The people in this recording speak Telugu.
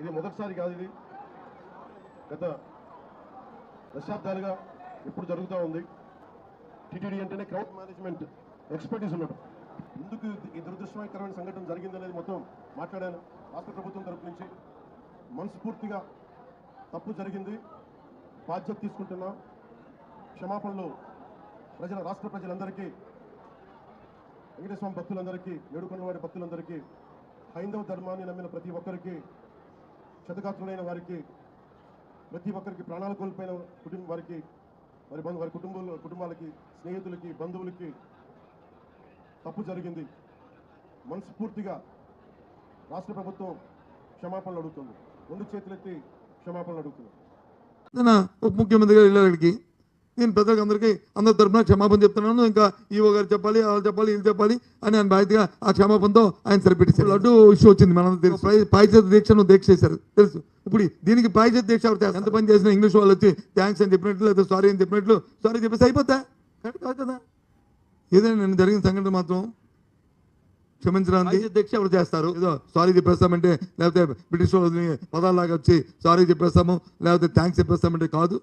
ఇది మొదటిసారి కాదు ఇది. గత దశాబ్దాలుగా ఇప్పుడు జరుగుతూ ఉంది. టీటీడీ అంటేనే క్రౌడ్ మేనేజ్మెంట్ ఎక్స్పర్టీస్ ఉన్నాడు ఎందుకు ఈ దురదృష్టకరమైన సంఘటన జరిగిందనేది మొత్తం మాట్లాడాను. రాష్ట్ర ప్రభుత్వం తరపు నుంచి మనస్ఫూర్తిగా తప్పు జరిగింది. బాధ్యత తీసుకుంటున్నాం. క్షమాపణలు ప్రజల రాష్ట్ర ప్రజలందరికీ వెంకటేశ్వరం భక్తులందరికీ ఏడుకొండవాడి భక్తులందరికీ హైందవ ధర్మాన్ని నమ్మిన ప్రతి ఒక్కరికి క్షతగాత్రులైన వారికి ప్రతి ఒక్కరికి ప్రాణాలు కోల్పోయిన కుటుంబ వారికి వారి బంధు వారి కుటుంబంలో కుటుంబాలకి స్నేహితులకి బంధువులకి తప్పు జరిగింది. మనస్ఫూర్తిగా రాష్ట్ర ప్రభుత్వం క్షమాపణలు అడుగుతుంది. రెండు చేతులెత్తి క్షమాపణలు అడుగుతుంది. ఉప ముఖ్యమంత్రి గారు ఇళ్ళకి నేను ప్రజలకు అందరికీ అందరి తరపున క్షమాపణ చెప్తున్నాను. ఇంకా ఈవో గారు చెప్పాలి వాళ్ళు చెప్పాలి వీళ్ళు చెప్పాలి అని ఆయన బాధ్యతగా ఆ క్షమాపణతో ఆయన సరిపెట్టేశారు లడ్డు ఇష్యూ వచ్చింది మనందరూ తెలుసు. పాయిచేత దీక్ష నువ్వు దీక్ష చేశారు. తెలుసు. ఇప్పుడు దీనికి పాయిచేత దీక్ష ఎవరు? ఎంత పని చేసినా ఇంగ్లీష్ వాళ్ళు వచ్చి థ్యాంక్స్ అని చెప్పినట్లు లేదా సారీ అని చెప్పినట్లు సారీ చెప్పేసి అయిపోతా కరెక్ట్ కాదు కదా. ఏదైనా నేను జరిగిన సంఘటన మాత్రం క్షమించడానికి దీక్ష ఎవరు చేస్తారు? ఏదో సారీ చెప్పేస్తామంటే లేకపోతే బ్రిటిష్ వాళ్ళు పదాలాగా వచ్చి సారీ చెప్పేస్తాము లేకపోతే థ్యాంక్స్ చెప్పేస్తామంటే కాదు.